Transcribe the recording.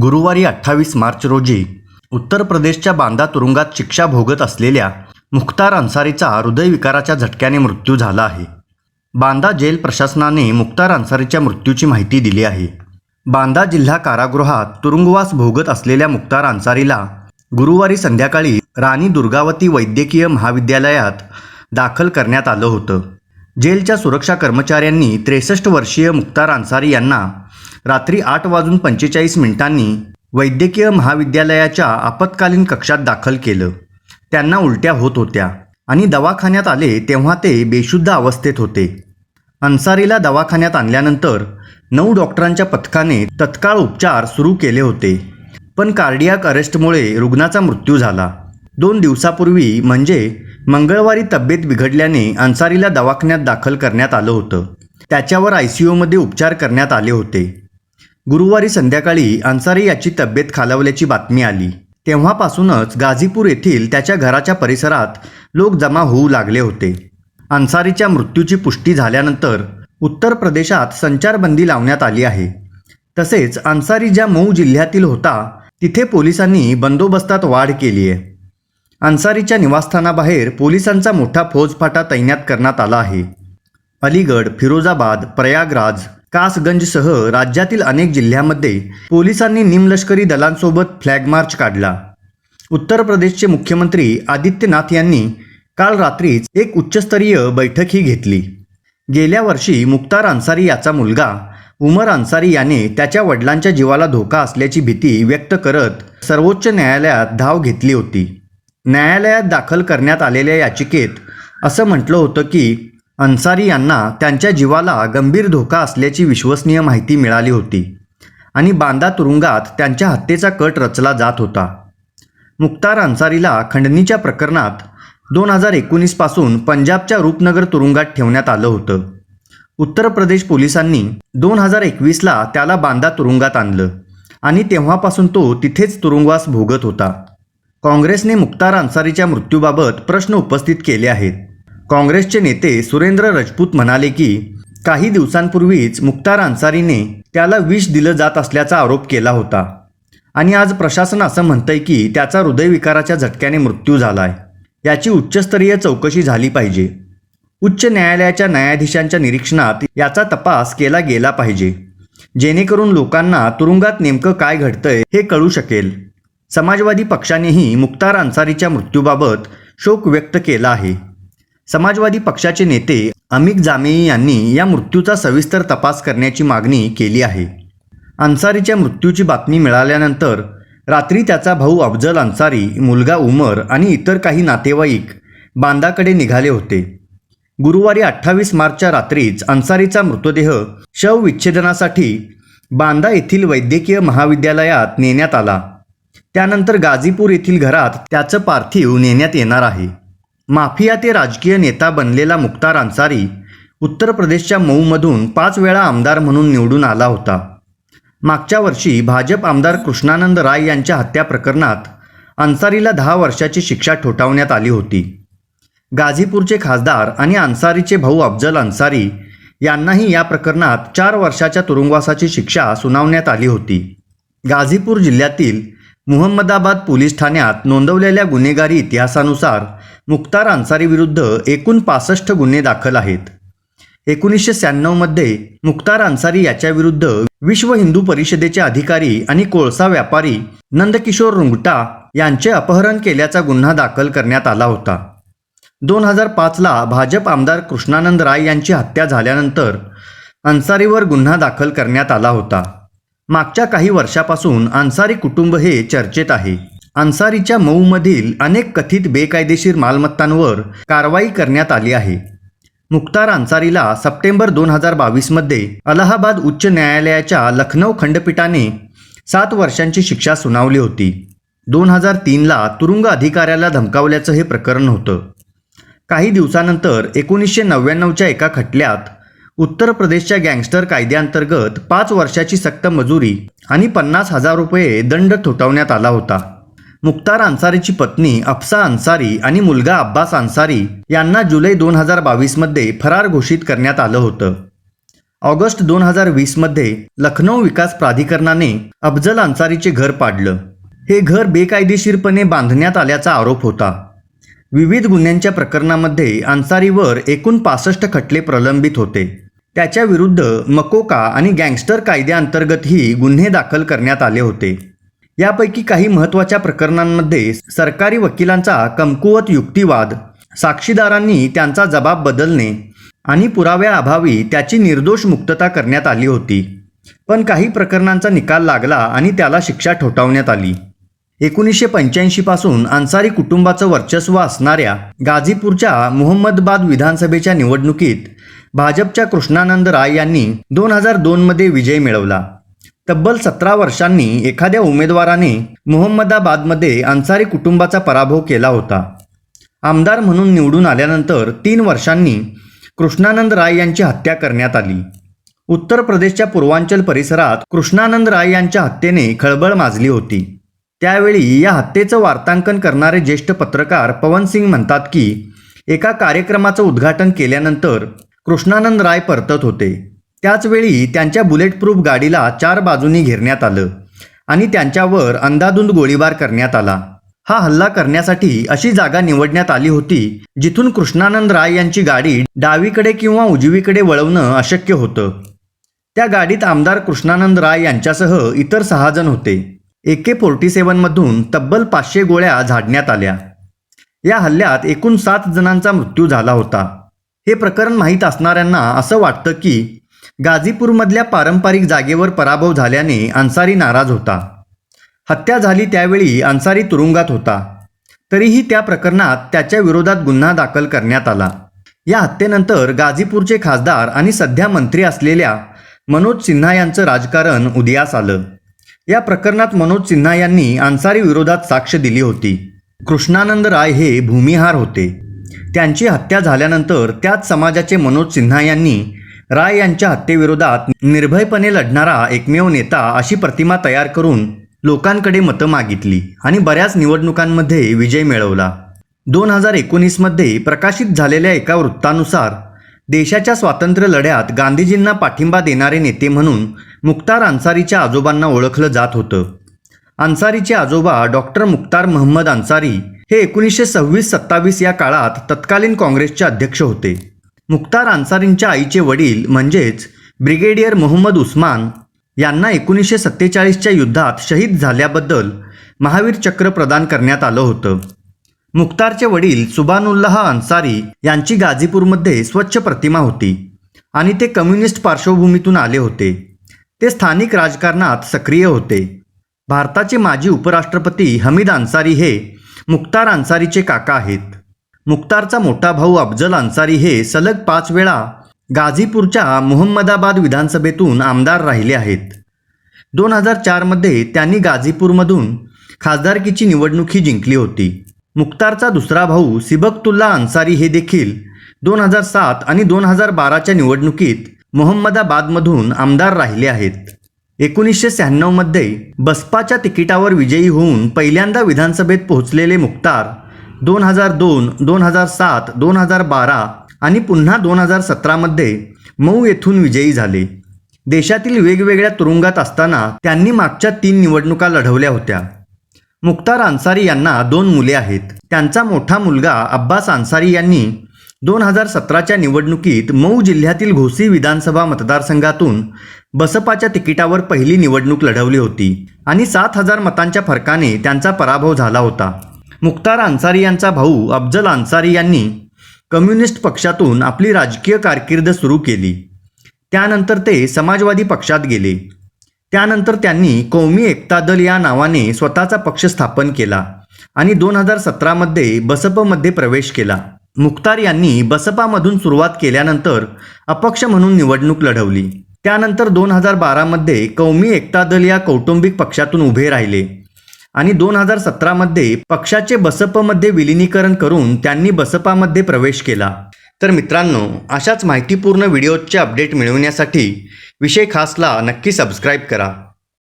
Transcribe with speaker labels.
Speaker 1: गुरुवारी अठ्ठावीस मार्च रोजी उत्तर प्रदेशच्या बांदा तुरुंगात शिक्षा भोगत असलेल्या मुख्तार अन्सारीचा हृदयविकाराच्या झटक्याने मृत्यू झाला आहे. बांदा जेल प्रशासनाने मुख्तार अन्सारीच्या मृत्यूची माहिती दिली आहे. बांदा जिल्हा कारागृहात तुरुंगवास भोगत असलेल्या मुख्तार अन्सारीला गुरुवारी संध्याकाळी राणी दुर्गावती वैद्यकीय महाविद्यालयात दाखल करण्यात आलं होतं. जेलच्या सुरक्षा कर्मचाऱ्यांनी त्रेसष्ट वर्षीय मुख्तार अन्सारी यांना रात्री आठ वाजून पंचेचाळीस मिनिटांनी वैद्यकीय महाविद्यालयाच्या आपत्कालीन कक्षात दाखल केलं. त्यांना उलट्या होत होत्या आणि दवाखान्यात आले तेव्हा ते बेशुद्ध अवस्थेत होते. अन्सारीला दवाखान्यात आणल्यानंतर नऊ डॉक्टरांच्या पथकाने तत्काळ उपचार सुरू केले होते. पण कार्डियाक अरेस्टमुळे रुग्णाचा मृत्यू झाला. दोन दिवसापूर्वी म्हणजे मंगळवारी तब्येत बिघडल्याने अन्सारीला दवाखान्यात दाखल करण्यात आलं होतं. त्याच्यावर आय सी यूमध्ये उपचार करण्यात आले होते. गुरुवारी संध्याकाळी अन्सारी याची तब्येत खालावल्याची बातमी आली. तेव्हापासूनच गाझीपूर येथील त्याच्या घराच्या परिसरात लोक जमा होऊ लागले होते. अन्सारीच्या मृत्यूची पुष्टी झाल्यानंतर उत्तर प्रदेशात संचारबंदी लावण्यात आली आहे. तसेच अन्सारी ज्या मऊ जिल्ह्यातील होता तिथे पोलिसांनी बंदोबस्तात वाढ केली आहे. अन्सारीच्या निवासस्थानाबाहेर पोलिसांचा मोठा फौजफाटा तैनात करण्यात आला आहे. अलीगड फिरोजाबाद प्रयागराज कासगंजसह राज्यातील अनेक जिल्ह्यांमध्ये पोलिसांनी निमलष्करी दलांसोबत फ्लॅग मार्च काढला. उत्तर प्रदेशचे मुख्यमंत्री आदित्यनाथ यांनी काल रात्रीच एक उच्चस्तरीय बैठकही घेतली. गेल्या वर्षी मुख्तार अन्सारी याचा मुलगा उमर अन्सारी याने त्याच्या वडिलांच्या जीवाला धोका असल्याची भीती व्यक्त करत सर्वोच्च न्यायालयात धाव घेतली होती. न्यायालयात दाखल करण्यात आलेल्या याचिकेत असं म्हटलं होतं की अन्सारी यांना त्यांच्या जीवाला गंभीर धोका असल्याची विश्वसनीय माहिती मिळाली होती. आणि बांदा तुरुंगात त्यांच्या हत्येचा कट रचला जात होता. मुक्तार अन्सारीला खंडणीच्या प्रकरणात दोन हजार एकोणीसपासून पंजाबच्या रूपनगर तुरुंगात ठेवण्यात आलं होतं. उत्तर प्रदेश पोलिसांनी दोन हजार एकवीसला त्याला बांदा तुरुंगात आणलं आणि तेव्हापासून तो तिथेच तुरुंगवास भोगत होता. काँग्रेसने मुक्तार अन्सारीच्या मृत्यूबाबत प्रश्न उपस्थित केले आहेत. काँग्रेसचे नेते सुरेंद्र राजपूत म्हणाले की काही दिवसांपूर्वीच मुख्तार अन्सारीने त्याला विष दिलं जात असल्याचा आरोप केला होता. आणि आज प्रशासन असं म्हणतंय की त्याचा हृदयविकाराच्या झटक्याने मृत्यू झालाय. याची उच्चस्तरीय चौकशी झाली पाहिजे. उच्च न्यायालयाच्या न्यायाधीशांच्या निरीक्षणात याचा तपास केला गेला पाहिजे. जेणेकरून लोकांना तुरुंगात नेमकं काय घडतंय हे कळू शकेल. समाजवादी पक्षानेही मुख्तार अन्सारीच्या मृत्यूबाबत शोक व्यक्त केला आहे. समाजवादी पक्षाचे नेते अमिक जामेई यांनी या मृत्यूचा सविस्तर तपास करण्याची मागणी केली आहे. अन्सारीच्या मृत्यूची बातमी मिळाल्यानंतर रात्री त्याचा भाऊ अफजल अन्सारी मुलगा उमर आणि इतर काही नातेवाईक बांदाकडे निघाले होते. गुरुवारी अठ्ठावीस मार्चच्या रात्रीच अन्सारीचा मृतदेह शवविच्छेदनासाठी बांदा येथील वैद्यकीय महाविद्यालयात नेण्यात आला. त्यानंतर गाझीपूर येथील घरात त्याचं पार्थिव नेण्यात येणार आहे. माफिया ते राजकीय नेता बनलेला मुख्तार अन्सारी उत्तर प्रदेशच्या मऊमधून पाच वेळा आमदार म्हणून निवडून आला होता. मागच्या वर्षी भाजप आमदार कृष्णानंद राय यांच्या हत्या प्रकरणात अन्सारीला दहा वर्षाची शिक्षा ठोठावण्यात आली होती. गाझीपूरचे खासदार आणि अन्सारीचे भाऊ अफजल अन्सारी यांनाही या प्रकरणात चार वर्षाच्या तुरुंगवासाची शिक्षा सुनावण्यात आली होती. गाझीपूर जिल्ह्यातील मुहम्मदाबाद पोलीस ठाण्यात नोंदवलेल्या गुन्हेगारी इतिहासानुसार मुख्तार अन्सारीविरुद्ध एकूण पासष्ट गुन्हे दाखल आहेत. एकोणीसशे शहाण्णवमध्ये मुख्तार अन्सारी याच्याविरुद्ध विश्व हिंदू परिषदेचे अधिकारी आणि कोळसा व्यापारी नंदकिशोर रुंगटा यांचे अपहरण केल्याचा गुन्हा दाखल करण्यात आला होता. दोन हजार पाचला भाजप आमदार कृष्णानंद राय यांची हत्या झाल्यानंतर अन्सारीवर गुन्हा दाखल करण्यात आला होता. मागच्या काही वर्षापासून अन्सारी कुटुंब हे चर्चेत आहे. अन्सारीच्या मऊमधील अनेक कथित बेकायदेशीर मालमत्तांवर कारवाई करण्यात आली आहे. मुख्तार अन्सारीला सप्टेंबर दोन हजार बावीसमध्ये अलाहाबाद उच्च न्यायालयाच्या लखनौ खंडपीठाने सात वर्षांची शिक्षा सुनावली होती. दोन हजार तीनला तुरुंग अधिकाऱ्याला धमकावल्याचं हे प्रकरण होतं. काही दिवसानंतर एकोणीसशे नव्याण्णवच्या एका खटल्यात उत्तर प्रदेशच्या गँगस्टर कायद्याअंतर्गत पाच वर्षाची सक्त मजुरी आणि पन्नास हजार रुपये दंड थोटवण्यात आला होता. मुख्तार अन्सारीची पत्नी अफसा अन्सारी आणि मुलगा अब्बास अन्सारी यांना जुलै दोन हजार बावीसमध्ये फरार घोषित करण्यात आलं होतं. ऑगस्ट दोन हजार वीसमध्ये लखनौ विकास प्राधिकरणाने अफजल अन्सारीचे घर पाडलं. हे घर बेकायदेशीरपणे बांधण्यात आल्याचा आरोप होता. विविध गुन्ह्यांच्या प्रकरणामध्ये अन्सारीवर एकूण पासष्ट खटले प्रलंबित होते. त्याच्या विरुद्ध मकोका आणि गँगस्टर कायद्याअंतर्गतही गुन्हे दाखल करण्यात आले होते. यापैकी काही महत्त्वाच्या प्रकरणांमध्ये सरकारी वकिलांचा कमकुवत युक्तिवाद साक्षीदारांनी त्यांचा जबाब बदलणे आणि पुराव्याअभावी त्याची निर्दोष मुक्तता करण्यात आली होती. पण काही प्रकरणांचा निकाल लागला आणि त्याला शिक्षा ठोठावण्यात आली. एकोणीसशे पंच्याऐंशीपासून अन्सारी कुटुंबाचं वर्चस्व असणाऱ्या गाझीपूरच्या मोहम्मदबाद विधानसभेच्या निवडणुकीत भाजपच्या कृष्णानंद राय यांनी दोन हजार दोनमध्ये विजय मिळवला. तब्बल सतरा वर्षांनी एखाद्या उमेदवाराने मोहम्मदाबादमध्ये अन्सारी कुटुंबाचा पराभव केला होता. आमदार म्हणून निवडून आल्यानंतर तीन वर्षांनी कृष्णानंद राय यांची हत्या करण्यात आली. उत्तर प्रदेशच्या पूर्वांचल परिसरात कृष्णानंद राय यांच्या हत्येने खळबळ माजली होती. त्यावेळी या हत्येचं वार्तांकन करणारे ज्येष्ठ पत्रकार पवन सिंग म्हणतात की एका कार्यक्रमाचं उद्घाटन केल्यानंतर कृष्णानंद राय परतत होते. त्याचवेळी त्यांच्या बुलेट प्रूफ गाडीला चार बाजूनी घेरण्यात आलं आणि त्यांच्यावर अंदाधुंद गोळीबार करण्यात आला. हा हल्ला करण्यासाठी अशी जागा निवडण्यात आली होती जिथून कृष्णानंद राय यांची गाडी डावीकडे किंवा उजवीकडे वळवणं अशक्य होतं. त्या गाडीत आमदार कृष्णानंद राय यांच्यासह इतर सहा जण होते. ए के फोर्टी सेवनमधून तब्बल पाचशे गोळ्या झाडण्यात आल्या. या हल्ल्यात एकूण सात जणांचा मृत्यू झाला होता. हे प्रकरण माहीत असणाऱ्यांना असं वाटतं की गाझीपूरमधल्या पारंपरिक जागेवर पराभव झाल्याने अन्सारी नाराज होता. हत्या झाली त्यावेळी अन्सारी तुरुंगात होता. तरीही त्या प्रकरणात त्याच्या विरोधात गुन्हा दाखल करण्यात आला. या हत्येनंतर गाझीपूरचे खासदार आणि सध्या मंत्री असलेल्या मनोज सिन्हा यांचं राजकारण उदयास आलं. या प्रकरणात मनोज सिन्हा यांनी अन्सारी विरोधात साक्ष दिली होती. कृष्णानंद राय हे भूमिहार होते. त्यांची हत्या झाल्यानंतर त्याच समाजाचे मनोज सिन्हा यांनी राय यांच्या हत्येविरोधात निर्भयपणे लढणारा एकमेव नेता अशी प्रतिमा तयार करून लोकांकडे मतं मागितली आणि बऱ्याच निवडणुकांमध्ये विजय मिळवला. दोन हजार एकोणीसमध्ये प्रकाशित झालेल्या एका वृत्तानुसार देशाच्या स्वातंत्र्य लढ्यात गांधीजींना पाठिंबा देणारे नेते म्हणून मुख्तार अन्सारीच्या आजोबांना ओळखलं जात होतं. अन्सारीचे आजोबा डॉक्टर मुख्तार महम्मद अन्सारी हे एकोणीसशे सव्वीस सत्तावीस या काळात तत्कालीन काँग्रेसचे अध्यक्ष होते. मुख्तार अन्सारींच्या आईचे वडील म्हणजेच ब्रिगेडियर मोहम्मद उस्मान यांना एकोणीसशे सत्तेचाळीसच्या युद्धात शहीद झाल्याबद्दल महावीर चक्र प्रदान करण्यात आलं होतं. मुख्तारचे वडील सुबानुल्लाह अन्सारी यांची गाझीपूरमध्ये स्वच्छ प्रतिमा होती आणि ते कम्युनिस्ट पार्श्वभूमीतून आले होते. ते स्थानिक राजकारणात सक्रिय होते. भारताचे माजी उपराष्ट्रपती हमीद अन्सारी हे मुख्तार अन्सारीचे काका आहेत. मुख्तारचा मोठा भाऊ अफजल अन्सारी हे सलग पाच वेळा गाझीपूरच्या मुहम्मदाबाद विधानसभेतून आमदार राहिले आहेत. दोन हजार चारमध्ये त्यांनी गाझीपूरमधून खासदारकीची निवडणुकी जिंकली होती. मुख्तारचा दुसरा भाऊ सिबकतुल्ला अन्सारी हे देखील दोन हजार सात आणि दोन हजार बाराच्या निवडणुकीत मोहम्मदाबादमधून आमदार राहिले आहेत. एकोणीसशे शहाण्णवमध्ये बसपाच्या तिकिटावर विजयी होऊन पहिल्यांदा विधानसभेत पोहोचलेले मुख्तार दोन हजार दोन दोन हजार सात दोन हजार बारा आणि पुन्हा दोन हजार सतरामध्ये मऊ येथून विजयी झाले. देशातील वेगवेगळ्या तुरुंगात असताना त्यांनी मागच्या तीन निवडणुका लढवल्या होत्या. मुख्तार अन्सारी यांना दोन मुले आहेत. त्यांचा मोठा मुलगा अब्बास अन्सारी यांनी दोन हजार सतराच्या निवडणुकीत मऊ जिल्ह्यातील घोसी विधानसभा मतदारसंघातून बसपाच्या तिकिटावर पहिली निवडणूक लढवली होती आणि सात हजार मतांच्या फरकाने त्यांचा पराभव झाला होता. मुख्तार अन्सारी यांचा भाऊ अफजल अन्सारी यांनी कम्युनिस्ट पक्षातून आपली राजकीय कारकीर्द सुरू केली. त्यानंतर ते समाजवादी पक्षात गेले. त्यानंतर त्यांनी कौमी एकता दल या नावाने स्वतःचा पक्ष स्थापन केला आणि दोन हजार सतरामध्ये बसपमध्ये प्रवेश केला. मुख्तार यांनी बसपामधून सुरुवात केल्यानंतर अपक्ष म्हणून निवडणूक लढवली. त्यानंतर दोन हजार बारामध्ये कौमी एकता दल या कौटुंबिक पक्षातून उभे राहिले आणि दोन हजार सतरामध्ये पक्षाचे बसपमध्ये विलिनीकरण करून त्यांनी बसपामध्ये प्रवेश केला. तर मित्रांनो अशाच माहितीपूर्ण व्हिडिओचे अपडेट मिळवण्यासाठी विषय खासला नक्की सबस्क्राईब करा.